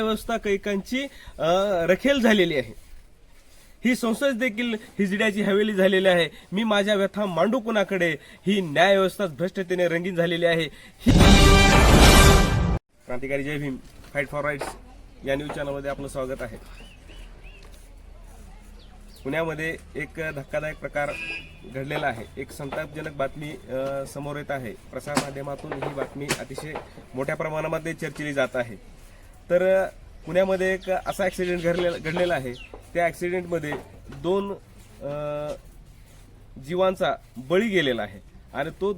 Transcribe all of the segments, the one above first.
व्यवस्था कैकांची रखेल झालेली आहे. ही संसद देखील हिजड्याची हवेली झालेली आहे. मी माझ्या व्यथा मांडू कुणाकडे? ही न्याय व्यवस्था भ्रष्टतेने रंगीन झालेली आहे. ही क्रांतिकारी जय भीम फाईट फॉर राईट्स या न्यूज चॅनलमध्ये आपलं स्वागत आहे. पुण्यामध्ये एक धक्कादायक प्रकार घडलेला आहे. एक संतापजनक बातमी समोर येत आहे. प्रसारमाध्यमातून ही बातमी अतिशय मोठ्या प्रमाणामध्ये चर्चिली जात आहे. तर पुण्यामध्ये एक असा ॲक्सिडेंट घडलेला घडलेला आहे. त्या ॲक्सिडेंटमध्ये दोन जीवांचा बळी गेलेला आहे. आणि तो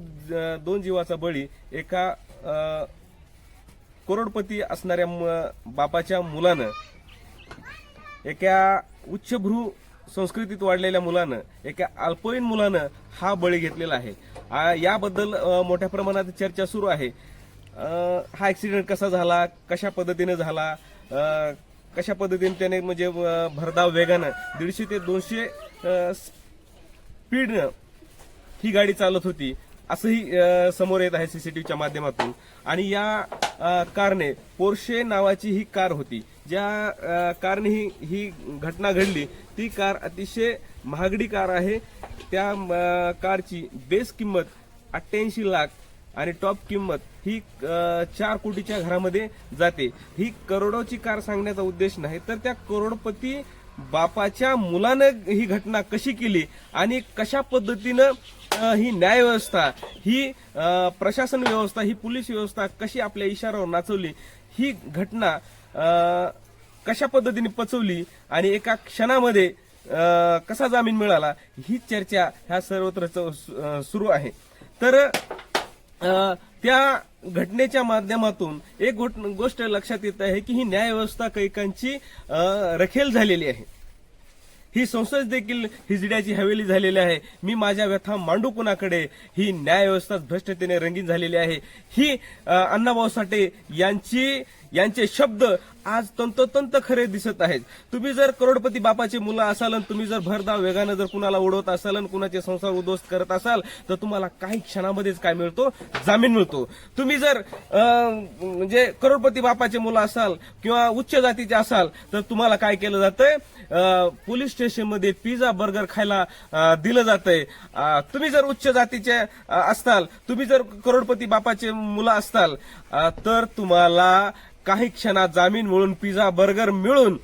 दोन जीवाचा बळी एका करोडपती असणाऱ्या बापाच्या मुलानं एका उच्चभ्रू संस्कृतीत वाढलेल्या मुलानं एका अल्पवयीन मुलानं हा बळी घेतलेला आहे. याबद्दल मोठ्या प्रमाणात चर्चा सुरू आहे. हा ॲक्सिडेंट कसा झाला? कशा पद्धतीने झाला? कशा पद्धतीने त्याने म्हणजे भरधाव वेगानं दीडशे ते दोनशे स्पीडनं ही गाडी चालत होती असंही समोर येत आहे सीसीटीव्हीच्या माध्यमातून. आणि या कारने पोर्शे नावाची ही कार होती. ज्या कारने ही ही घटना घडली ती कार अतिशय महागडी कार आहे. त्या कारची बेस किंमत अठ्ठ्याऐंशी लाख आणि टॉप किंमत ही चार कोटीच्या घरामध्ये जाते. ही करोडोची कार सांगण्याचा उद्देश नाही तर त्या करोडपती बापाच्या मुलानं ही घटना कशी केली आणि कशा पद्धतीनं ही न्याय व्यवस्था ही प्रशासन व्यवस्था ही पोलीस व्यवस्था कशी आपल्या इशाऱ्यावर नाचवली ही घटना कशा पद्धतीने पचवली आणि एका क्षणामध्ये कसा जामीन मिळाला ही चर्चा ह्या सर्वत्र च- सुरू आहे. तर त्या घटनेच्या माध्यमातून एक गोष्ट लक्षात येत आहे की ही न्यायव्यवस्था कैकांची रखेल झालेली आहे. ही संसद देखील हिजड्याची हवेली झालेली आहे. मी माझ्या व्यथा मांडू कुणाकडे? ही न्यायव्यवस्था भ्रष्टतेने रंगीन झालेली आहे. ही अण्णाभाऊ साठे यांची यांचे शब्द आज तंतोतंत खरे दिसत आहेत. तुम्ही जर करोडपती बापाचे मुलं असाल आणि तुम्ही जर भरधाव वेगानं जर कुणाला उडवत असाल कुणाचे संसार उद्ध्वस्त करत असाल तर तुम्हाला काही क्षणामध्येच काय मिळतो? जामीन मिळतो. तुम्ही जर म्हणजे करोडपती बापाचे मुलं असाल किंवा उच्च जातीचे असाल तर तुम्हाला काय केलं जातंय? पोलीस स्टेशनमध्ये पिझ्झा बर्गर खायला दिलं जातंय. तुम्ही जर उच्च जातीचे असताल तुम्ही जर करोडपती बापाचे मुलं असताल तर तुम्हाला काही क्षणात जामीन मिळून पिझ्झा बर्गर मिळून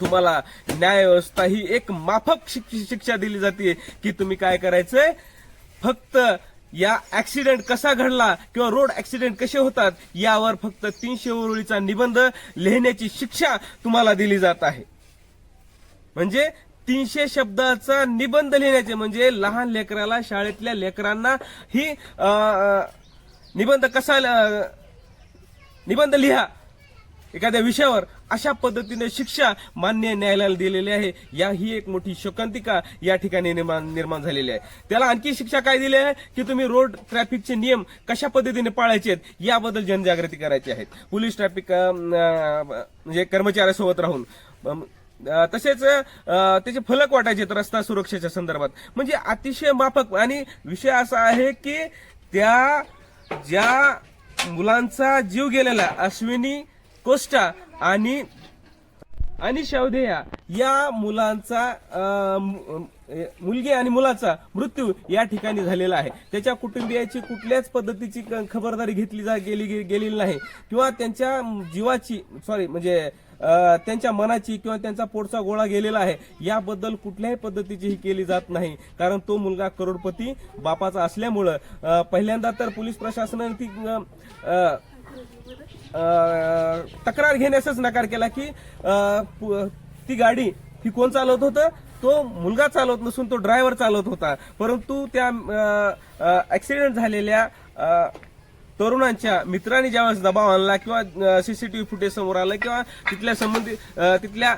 तुम्हाला न्याय व्यवस्था ही एक माफक शिक्षा दिली जाते. की तुम्ही काय करायचंय? फक्त या ऍक्सिडेंट कसा घडला किंवा रोड ऍक्सिडेंट कसे होतात यावर फक्त तीनशे ओरळीचा निबंध लिहिण्याची शिक्षा तुम्हाला दिली जात आहे. म्हणजे तीनशे शब्दाचा निबंध लिहिण्याचे म्हणजे लहान लेकराला शाळेतल्या लेकरांना ही निबंध कसा निबंध लिहा. एखाद्या विषयावर अशा पद्धतीने शिक्षा मान्य न्यायालयाला दिलेली आहे. या ही एक मोठी शोकांतिका या ठिकाणी निर्माण निर्माण झालेली आहे. त्याला आणखी शिक्षा काय दिली आहे? की तुम्ही रोड ट्रॅफिकचे नियम कशा पद्धतीने पाळायचे आहेत? याबद्दल जनजागृती करायची आहे. पोलीस ट्रॅफिक म्हणजे कर्मचाऱ्यासोबत राहून. तसेच त्याचे फलक वाटायचे आहेत रस्ता सुरक्षेच्या संदर्भात. म्हणजे अतिशय माफक आणि विषय असा आहे की त्या ज्या मुलांचा जीव गेलेला अश्विनी कोस्टा आणि आणि शवदेया या मुलांचा मुलगी आणि मुलाचा मृत्यू या ठिकाणी झालेला आहे. त्याच्या कुटुंबियाची कुठल्याच पद्धतीची क- खबरदारी घेतली जा गेली गेलेली नाही. किंवा त्यांच्या जीवाची सॉरी म्हणजे त्यांच्या मनाची किंवा त्यांचा पोटचा गोळा गेलेला आहे याबद्दल कुठल्याही पद्धतीची ही केली जात नाही. कारण तो मुलगा करोडपती बापाचा असल्यामुळं पहिल्यांदा तर पोलीस प्रशासनाने ती तक्रार घेण्यासच नकार केला की ती गाडी ही कोण चालवत होतं? तो मुलगा चालवत नसून तो ड्रायव्हर चालवत होता. परंतु त्या ऍक्सिडेंट झालेल्या तरुणांच्या मित्रांनी ज्यावेळेस दबाव आणला किंवा सीसीटीव्ही फुटेज समोर आलं किंवा तिथल्या संबंधित तिथल्या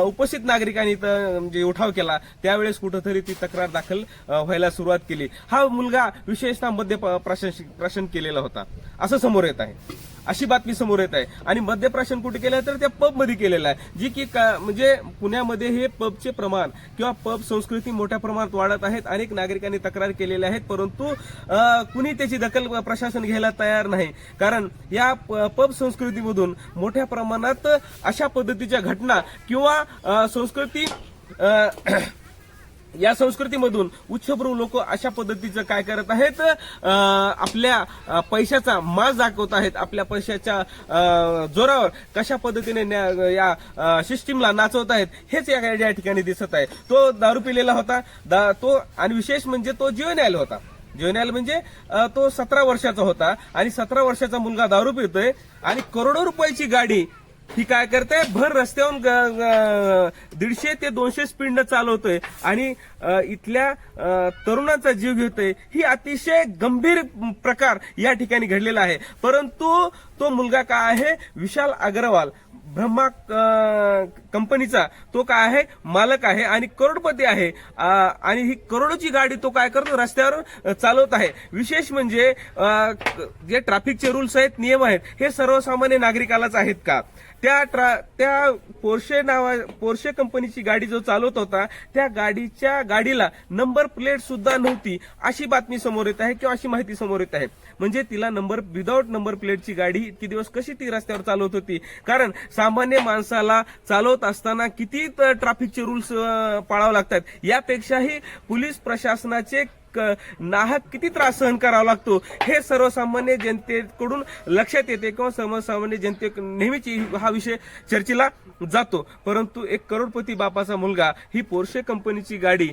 उपस्थित नागरिकांनी म्हणजे उठाव केला त्यावेळेस कुठंतरी ती तक्रार दाखल व्हायला सुरुवात केली. हा मुलगा विशेषतः मध्य प- प्रशासन केलेला होता. असं समोर येत आहे. अशी बातमी समोर येत आहे. आणि मद्यप्राशन कुठे केलं आहे तर त्या पबमध्ये केलेलं आहे. जी की का- म्हणजे पुण्यामध्ये हे पबचे प्रमाण किंवा पब संस्कृती मोठ्या प्रमाणात वाढत आहेत. अनेक नागरिकांनी तक्रार केलेल्या आहेत परंतु कुणी त्याची दखल प्रशासन घ्यायला तयार नाही. कारण या पब संस्कृतीमधून मोठ्या प्रमाणात अशा पद्धतीच्या घटना किंवा संस्कृती या संस्कृतीमधून उच्चभ्रू लोक अशा पद्धतीचं काय करत आहेत? आपल्या पैशाचा मास दाखवत आहेत. आपल्या पैशाच्या जोरावर कशा पद्धतीने न्या- या सिस्टीमला नाचवत आहेत हेच या ठिकाणी दिसत आहे. तो दारू पिलेला होता. दा- तो आणि विशेष म्हणजे तो जीवन होता. जीवनाल म्हणजे तो सतरा वर्षाचा होता. आणि सतरा वर्षाचा मुलगा दारू पितोय. आणि करोडो रुपयाची गाडी ही काय करते भर रस्त्यावरून ग- दीडशे ते दोनशे स्पीडनं चालवतोय. आणि इथल्या तरुणाचा जीव घेतोय ही अतिशय गंभीर प्रकार या ठिकाणी घडलेला आहे. परंतु तो मुलगा काय आहे? विशाल अग्रवाल ब्रह्मा कंपनीचा. तो काय आहे? मालक आहे आणि करोडपती आहे. आणि ही करोडोची गाडी तो काय करतो? रस्त्यावर चालवत आहे. विशेष म्हणजे जे ट्रॅफिकचे रूल्स आहेत नियम आहेत हे सर्वसामान्य नागरिकालाच आहेत का? त्या ट्रा त्या पोर्शे नावा पोर्शे कंपनीची गाडी जो चालवत होता त्या गाडीच्या गाडीला नंबर प्लेट सुद्धा नव्हती अशी बातमी समोर येत आहे किंवा अशी माहिती समोर येत आहे. म्हणजे तिला नंबर विदाऊट नंबर प्लेटची गाडी इतकी दिवस कशी ती रस्त्यावर चालवत होती. कारण सामान्य माणसाला चालवत असताना किती ट्रॅफिकचे रूल्स पाळावे लागतात. यापेक्षाही पोलीस प्रशासनाचे नाहक किती त्रास सहन करावा लागतो? हे सर्वसामान्य जनतेकडून लक्षात येते किंवा सर्वसामान्य जनते नेहमीच हा विषय चर्चेला जातो. परंतु एक करोडपती बापाचा मुलगा ही पोर्शे कंपनीची गाडी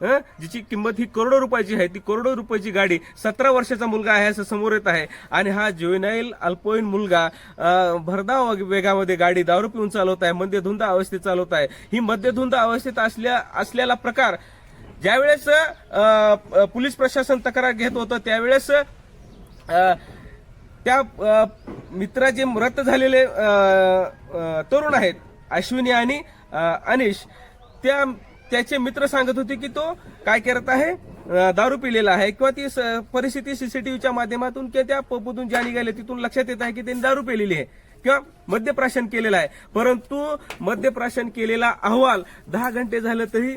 जिची किंमत ही करोडो रुपयाची आहे. ती करोडो रुपयाची गाडी सतरा वर्षाचा मुलगा आहे असं समोर येत आहे. आणि हा ज्युएनाईल अल्पवयीन मुलगा भरधाव वेगामध्ये गाडी दारू पिऊन चालवत आहे मद्यधुंद अवस्थेत चालवत आहे. ही मद्यधुंद अवस्थेत असल्या असलेला प्रकार ज्यावेळेस पोलीस प्रशासन तक्रार घेत होतं त्यावेळेस त्या मित्राचे मृत झालेले तरुण आहेत अश्विनी आणि अनिश. त्या त्याचे मित्र सांगत होते की तो काय करत आहे दारू पिलेला आहे किंवा ती स- परिस्थिती सीसीटीव्हीच्या माध्यमातून किंवा त्या पबमधून ज्या निघाले तिथून लक्षात येत आहे की त्यांनी दारू पिलेली आहे. किंवा मद्यप्राशन केलेलं आहे. परंतु मद्यप्राशन केलेला अहवाल दहा घंटे झालं तरी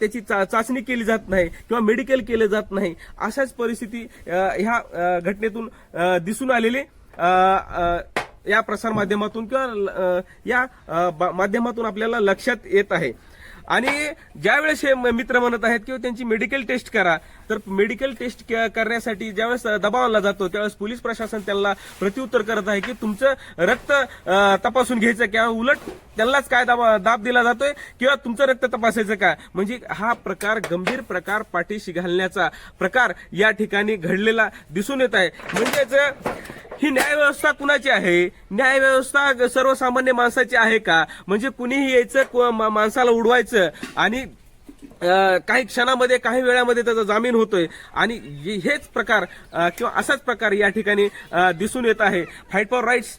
त्याची चा- चाचणी केली जात नाही किंवा मेडिकल केलं जात नाही. अशाच परिस्थिती ह्या घटनेतून दिसून आलेली. या प्रसार माध्यमातून किंवा या माध्यमातून आपल्याला लक्षात येत आहे. आणि ज्यावेळेस हे म- मित्र म्हणत आहेत किंवा त्यांची मेडिकल टेस्ट करा तर मेडिकल टेस्ट क- करण्यासाठी ज्यावेळेस दबावला जातो त्यावेळेस पोलीस प्रशासन त्यांना प्रत्युत्तर करत आहे की तुमचं रक्त तपासून घ्यायचं किंवा उलट त्यांनाच काय दाब दाब दिला जातोय किंवा तुमचं रक्त तपासायचं का? म्हणजे हा प्रकार गंभीर प्रकार पाठीशी घालण्याचा प्रकार या ठिकाणी घडलेला दिसून येत आहे. म्हणजेच ही न्याय व्यवस्था कुणाची आहे? न्याय व्यवस्था सर्वसामान्य माणसाची आहे का? म्हणजे कुणीही यायचं को- मा- माणसाला उडवायचं आणि काही क्षणामध्ये काही वेळामध्ये त्याचा जामीन होतोय. आणि हेच प्रकार किंवा असाच प्रकार या ठिकाणी दिसून येत आहे. फाईट फॉर राईट्स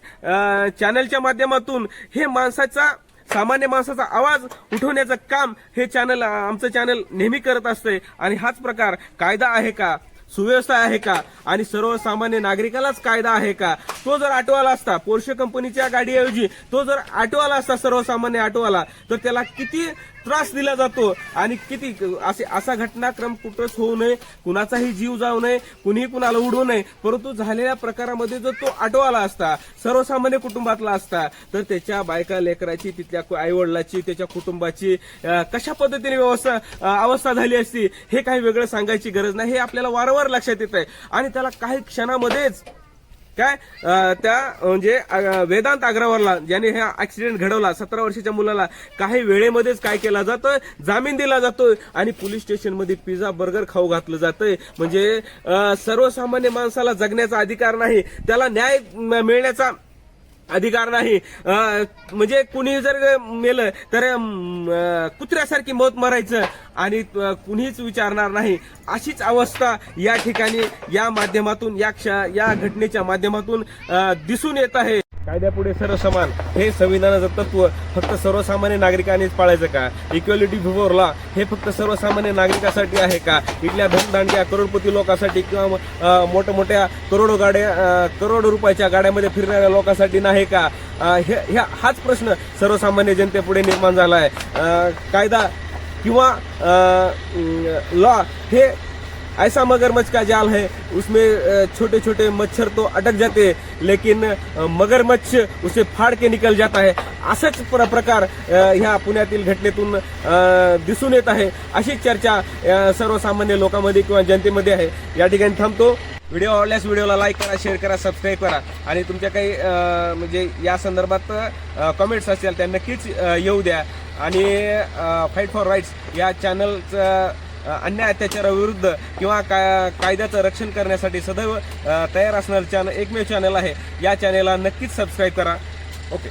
चॅनलच्या माध्यमातून हे माणसाचा सामान्य माणसाचा आवाज उठवण्याचं काम हे चॅनल आमचं चॅनल नेहमी करत असतंय. आणि हाच प्रकार कायदा आहे का? सुव्यवस्था आहे का? आणि सर्वसामान्य नागरिकालाच कायदा आहे का? तो जर आटोवाला असता पोर्शे कंपनीच्या गाडीऐवजी तो जर आटोवाला असता सर्वसामान्य आटोवाला तर त्याला किती त्रास दिला जातो. आणि किती असे असा घटनाक्रम कुठंच होऊ नये. कुणाचाही जीव जाऊ नये. कुणीही कुणाला उडवू नये. परंतु झालेल्या प्रकारामध्ये जर तो आटोवाला असता सर्वसामान्य कुटुंबातला असता तर त्याच्या बायका लेकराची तिथल्या आईवडिलाची त्याच्या कुटुंबाची कशा पद्धतीने व्यवस्था अवस्था झाली असती हे काही वेगळं सांगायची गरज नाही. हे आपल्याला वारंवार लक्षात येत आहे आणि त्याला काही क्षणामध्येच काय? त्या म्हणजे वेदांत अग्रवालला ज्याने हा ऍक्सिडेंट घडवला सतरा वर्षाच्या मुलाला काही वेळेमध्येच काय केला जातोय? जामीन दिला जातोय आणि पोलीस स्टेशनमध्ये पिझ्झा बर्गर खाऊ घातलं जातंय. म्हणजे सर्वसामान्य माणसाला जगण्याचा अधिकार नाही. त्याला न्याय मिळण्याचा अधिकार नाही. म्हणजे कुणी जर मेलं तर कुत्र्यासारखी मौत मरायचं आणि कुणीच विचारणार नाही. अशीच अवस्था या ठिकाणी या माध्यमातून या क्ष या घटनेच्या माध्यमातून दिसून येत आहे. कायद्यापुढे सर्व समान हे संविधानाचं तत्व फक्त सर्वसामान्य नागरिकांनीच पाळायचं का? इक्वेलिटी बिफोर लॉ हे फक्त सर्वसामान्य नागरिकासाठी आहे का? इथल्या धनदांड्या करोडपती लोकांसाठी किंवा मोठमोठ्या मोठ्या करोडो गाड्या करोडो रुपयाच्या गाड्यामध्ये फिरणाऱ्या लोकांसाठी नाही का? हे ह्या- हाच प्रश्न सर्वसामान्य जनतेपुढे निर्माण झाला आहे. कायदा किंवा लॉ हे ऐसा मगरमच्छ का जाल है उसमें छोटे छोटे मच्छर तो अटक जाते लेकिन मगरमच्छ उसे फाड़ के निकल जाता है। असाच प्र- प्रकार ह्या पुण्यातील घटनेतून दिसून येत आहे. अशी चर्चा सर्वसामान्य लोकांमध्ये किंवा जनतेमध्ये आहे. या ठिकाणी थांबतो. व्हिडिओ आवडल्यास व्हिडिओला लाईक करा शेअर करा सबस्क्राईब करा. आणि तुमच्या काही म्हणजे या संदर्भात कमेंट्स असतील त्या नक्कीच येऊ द्या. आणि फाईट फॉर राईट्स या चॅनलचं अन्याय अत्याचाराविरुद्ध किंवा का कायद्याचं रक्षण करण्यासाठी सदैव तयार असणारं चॅनल एकमेव चॅनल आहे. या चॅनलला नक्कीच सबस्क्राईब करा. ओके